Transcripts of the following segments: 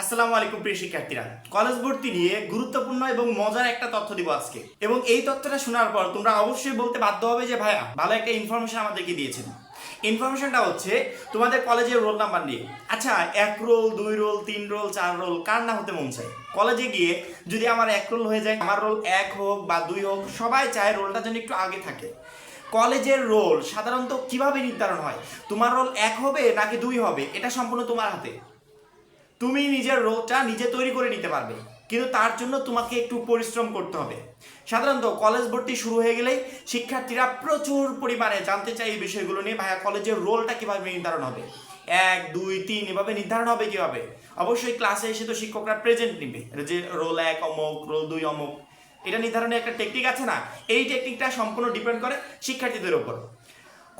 আসসালামু আলাইকুম প্রিয় শিক্ষার্থীরা। কলেজ ভর্তি নিয়ে গুরুত্বপূর্ণ এবং মজার একটা তথ্য দিব আজকে। এবং এই তথ্যটা শোনার পর তোমরা অবশ্যই বলতে বাধ্য হবে যে, ভাইয়া, ভালো একটা ইনফরমেশন আমাদেরকে দিয়েছেন। ইনফরমেশনটা হচ্ছে তোমাদের কলেজের রোল নাম্বার নিয়ে। আচ্ছা এক রোল দুই রোল তিন রোল চার রোল কার না হতে মন চায়? কলেজে গিয়ে যদি আমার এক রোল হয়ে যায়, আমার রোল এক হোক বা দুই হোক, সবাই চায় রোলটা যেন একটু আগে থাকে। কলেজের রোল সাধারণত কীভাবে নির্ধারণ হয়? তোমার রোল এক হবে নাকি দুই হবে? এটা সম্পূর্ণ তোমার হাতে। তুমি নিজের রোলটা নিজে তৈরি করে নিতে পারবে। কিন্তু তার জন্য তোমাকে একটু পরিশ্রম করতে হবে। সাধারণত কলেজ ভর্তি শুরু হয়ে গেলেই শিক্ষার্থীরা প্রচুর পরিমাণে জানতে চাই এই বিষয়গুলো নিয়ে, ভাইয়া কলেজের রোলটা কীভাবে নির্ধারণ হবে? এক, দুই, তিন, এভাবে নির্ধারণ হবে কীভাবে? অবশ্যই ক্লাসে এসে তো শিক্ষকরা প্রেজেন্ট নিবে। যে রোল এক অমুক, রোল দুই অমুক, এটা নির্ধারণের একটা টেকনিক আছে না? এই টেকনিকটা সম্পূর্ণ ডিপেন্ড করে শিক্ষার্থীদের উপর।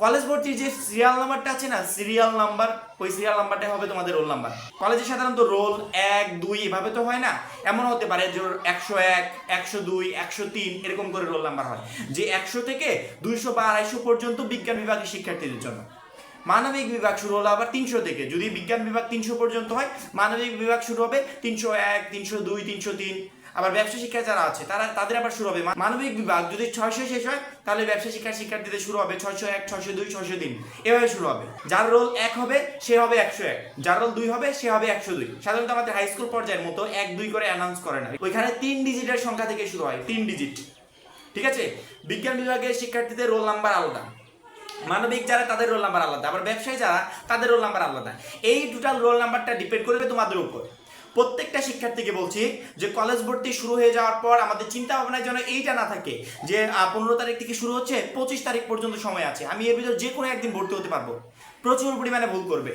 কলেজ ভর্তির যে সিরিয়াল নাম্বারটা আছে না সিরিয়াল নাম্বার ওই সিরিয়াল নাম্বারটা হবে তোমাদের রোল নাম্বার কলেজে সাধারণত রোল এক, দুই এভাবে তো হয় না? এমন হতে পারে যে একশো এক, একশো দুই, একশো তিন এরকম করে রোল নাম্বার হয়। যে একশো থেকে দুইশো বা আড়াইশো পর্যন্ত বিজ্ঞান বিভাগের শিক্ষার্থীদের জন্য। মানবিক বিভাগ শুরু হলো আবার তিনশো থেকে। যদি বিজ্ঞান বিভাগ তিনশো পর্যন্ত হয়, মানবিক বিভাগ শুরু হবে তিনশো এক, তিনশো দুই, তিনশো তিন। আবার ব্যবসা শিক্ষা যারা আছে, তারা তাদের আবার শুরু হবে। মানবিক বিভাগ যদি ছয়শো শেষ হয়, তাহলে ব্যবসা শিক্ষার শিক্ষার্থীদের শুরু হবে ছয়শো এক, ছয়শো দুই, ছয়শো তিন। এভাবে শুরু হবে। যার রোল এক হবে, সে হবে একশো এক। যার রোল দুই হবে, সে হবে একশো দুই। সাধারণত আমাদের হাই স্কুল পর্যায়ের মতো এক, দুই করে অ্যানাউন্স করে না। ওইখানে তিন ডিজিটের সংখ্যা থেকে শুরু হয়, তিন ডিজিট ঠিক আছে? বিজ্ঞান বিভাগের শিক্ষার্থীদের রোল নাম্বার আলাদা। মানবিক যারা, তাদের রোল নাম্বার আলাদা। আবার ব্যবসায়ী যারা, তাদের রোল নাম্বার আলাদা। এই টোটাল রোল নাম্বারটা ডিপেন্ড করবে তোমাদের উপর। প্রত্যেকটা শিক্ষার্থীকে বলছি যে কলেজ ভর্তি শুরু হয়ে যাওয়ার পর আমাদের চিন্তা ভাবনায় যেন এইটা না থাকে যে পনেরো তারিখ থেকে শুরু হচ্ছে, পঁচিশ তারিখ পর্যন্ত সময় আছে। আমি এর ভিতরে যে কোনো একদিন ভর্তি হতে পারব। প্রচুর পরিমাণে ভুল করবে।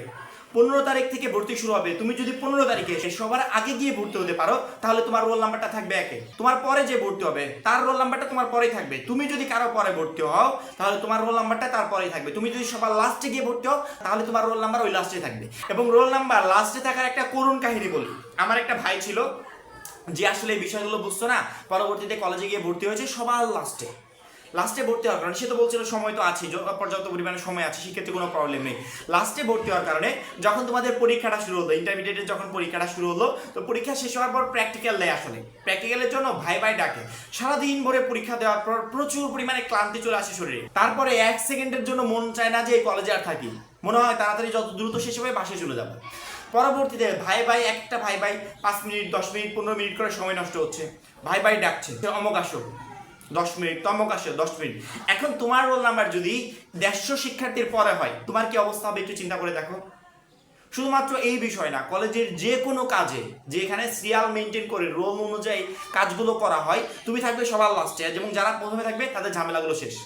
পনেরো তারিখ থেকে ভর্তি শুরু হবে। তুমি যদি পনেরো তারিখে এসে সবার আগে গিয়ে ভর্তি হতে পারো, তাহলে তোমার রোল নাম্বারটা থাকবে একে। তোমার পরে যে ভর্তি হবে, তার রোল নাম্বারটা তোমার পরেই থাকবে। তুমি যদি কারও পরে ভর্তি হও, তাহলে তোমার রোল নাম্বারটা তার পরেই থাকবে। তুমি যদি সবার লাস্টে গিয়ে ভর্তি হও, তাহলে তোমার রোল নাম্বার ওই লাস্টে থাকবে। এবং রোল নাম্বার লাস্টে থাকার একটা করুণ কাহিনী বলি। আমার একটা ভাই ছিল, যে আসলে এই বিষয়গুলো বুঝতো না, পরবর্তীতে কলেজে গিয়ে ভর্তি হয়েছে সবার লাস্টে লাস্টে ভর্তি হওয়ার কারণে, সে তো বলছিল সময় তো আছে পর্যাপ্ত পরিমাণে সময় আছে, সেক্ষেত্রে কোনো প্রবলেম নেই। লাস্টে ভর্তি হওয়ার কারণে, যখন তোমাদের পরীক্ষাটা শুরু হলো ইন্টারমিডিয়েটের যখন পরীক্ষাটা শুরু হলো, তো পরীক্ষা শেষ হওয়ার পর প্র্যাকটিক্যাল দেয় আসলে। প্র্যাকটিক্যালের জন্য ভাই ভাই ডাকে। সারাদিন ভরে পরীক্ষা দেওয়ার পর প্রচুর পরিমাণে ক্লান্তি চলে আসে শরীরে। তারপরে এক সেকেন্ডের জন্য মন চায় না যে এই কলেজে আর থাকি। মনে হয় তাড়াতাড়ি যত দ্রুত শেষ হবে বাসে চলে যাব। পরবর্তীতে ভাই ভাই, একটা ভাই ভাই, পাঁচ মিনিট, দশ মিনিট, পনেরো মিনিট করে সময় নষ্ট হচ্ছে। ভাই ভাই ডাকছে অমক আসো। দশ মিনিট, তমক আসো, দশ মিনিট। এখন তোমার রোল নাম্বার যদি দেড়শো শিক্ষার্থীর পরে হয়, তোমার কি অবস্থা হবে একটু চিন্তা করে দেখো। শুধুমাত্র এই বিষয় না, কলেজের যে কোনো কাজে, যেখানে সিরিয়াল মেনটেন করে রোল অনুযায়ী কাজগুলো করা হয়, তুমি থাকবে সবার লাস্টে এবং যারা প্রথমে থাকবে, তাদের ঝামেলাগুলো শেষ।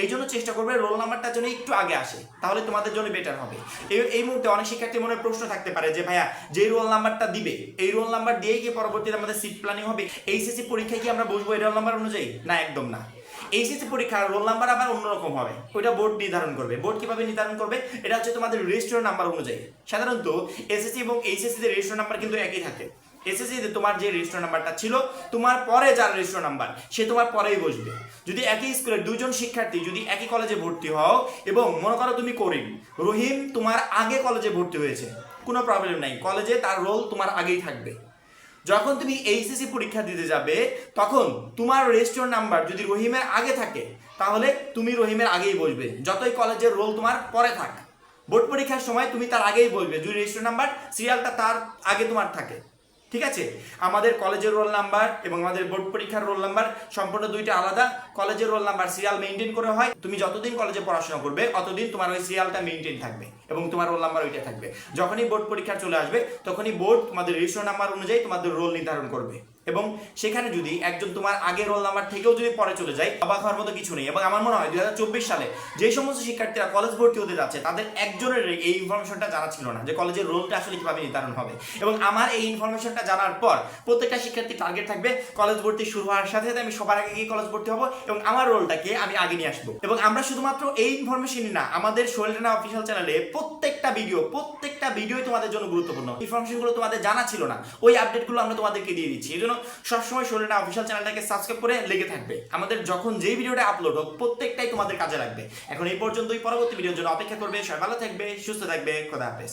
এই জন্য চেষ্টা করবে রোল নাম্বারটা যেন একটু আগে আসে, তাহলে তোমাদের জন্য বেটার হবে। এই এই মুহূর্তে অনেক শিক্ষার্থী মনে প্রশ্ন থাকতে পারে যে, ভাইয়া, যে রোল নাম্বারটা দিবে, এই রোল নাম্বার দিয়ে গিয়ে পরবর্তীতে আমাদের সিট প্ল্যানিং হবে? এইচএসসি পরীক্ষায় কি আমরা বসবো এই রোল নাম্বার অনুযায়ী? না, একদম না। এইচএসসি পরীক্ষার রোল নাম্বার আবার অন্যরকম হবে। ওইটা বোর্ড নির্ধারণ করবে। বোর্ড কীভাবে নির্ধারণ করবে? এটা হচ্ছে তোমাদের রেজিস্টার নাম্বার অনুযায়ী। সাধারণত এসএসসি এবং এইচএসসি তে রেজিস্টার নাম্বার কিন্তু একই থাকে। এসএসসি তে তোমার যে রেজিস্টার নাম্বারটা ছিল, তোমার পরে যার রেজিস্টার নাম্বার সে তোমার পরেই বসবে। যদি একই স্কুলের দুজন শিক্ষার্থী যদি একই কলেজে ভর্তি হও এবং মনে করো তুমি করিম, রহিম তোমার আগে কলেজে ভর্তি হয়েছে, কোনো প্রবলেম নাই। কলেজে তার রোল তোমার আগেই থাকবে। যখন তুমি এইচএসসি পরীক্ষা দিতে যাবে, তখন তোমার রেজিস্টার নাম্বার যদি রহিমের আগে থাকে, তাহলে তুমি রহিমের আগেই বসবে। যতই কলেজের রোল তোমার পরে থাক। বোর্ড পরীক্ষার সময় তুমি তার আগেই বলবে যদি রেজিস্টার নাম্বার সিরিয়ালটা তার আগে তোমার থাকে। ঠিক আছে? আমাদের কলেজের রোল নাম্বার এবং আমাদের বোর্ড পরীক্ষার রোল নাম্বার সম্পূর্ণ দুইটা আলাদা। কলেজের রোল নাম্বার সিরিয়াল মেনটেন করে হয়। তুমি যতদিন কলেজে পড়াশোনা করবে, অতদিন তোমার ওই সিরিয়ালটা মেনটেন থাকবে এবং তোমার রোল নাম্বার ওইটা থাকবে। যখনই বোর্ড পরীক্ষা চলে আসবে, তখনই বোর্ড তোমাদের রেজিস্টার নাম্বার অনুযায়ী তোমাদের রোল নির্ধারণ করবে। এবং সেখানে যদি একজন তোমার আগের রোল নাম্বার থেকেও যদি পরে চলে যায়, অবাক হওয়ার মতো কিছু নেই। এবং আমার মনে হয় দু হাজার চব্বিশ সালে যে সমস্ত শিক্ষার্থীরা কলেজ ভর্তি হতে যাচ্ছে, তাদের একজনের এই ইনফরমেশনটা জানা ছিল না যে কলেজের রোলটা আসলে কীভাবে নির্ধারণ হবে। এবং আমার এই ইনফরমেশনটা জানার পর প্রত্যেকটা শিক্ষার্থী টার্গেট থাকবে কলেজ ভর্তি শুরু হওয়ার সাথে সাথে আমি সবার আগে গিয়ে কলেজ ভর্তি হব এবং আমার রোলটাকে আমি আগে নিয়ে আসব। এবং আমরা শুধুমাত্র এই ইনফরমেশনই না, আমাদের সোহেলটানা অফিসিয়াল চ্যানেলে প্রত্যেকটা ভিডিও প্রত্যেকটা ভিডিওই তোমাদের জন্য গুরুত্বপূর্ণ। ইনফরমেশনগুলো তোমাদের জানা ছিল না। ওই আপডেটগুলো আমরা তোমাদেরকে দিয়ে দিচ্ছি। এই জন্য সবসময় সোহেলটানা অফিসিয়াল চ্যানেলটাকে সাবস্ক্রাইব করে লেগে থাকবে। আমাদের যখন যেই ভিডিওটা আপলোড হোক, প্রত্যেকটাই তোমাদের কাজে লাগবে। এখন এই পর্যন্তই, পরবর্তী ভিডিওর জন্য অপেক্ষা করবে। সবাই ভালো থাকবে, সুস্থ থাকবে। খোদা হাফেজ।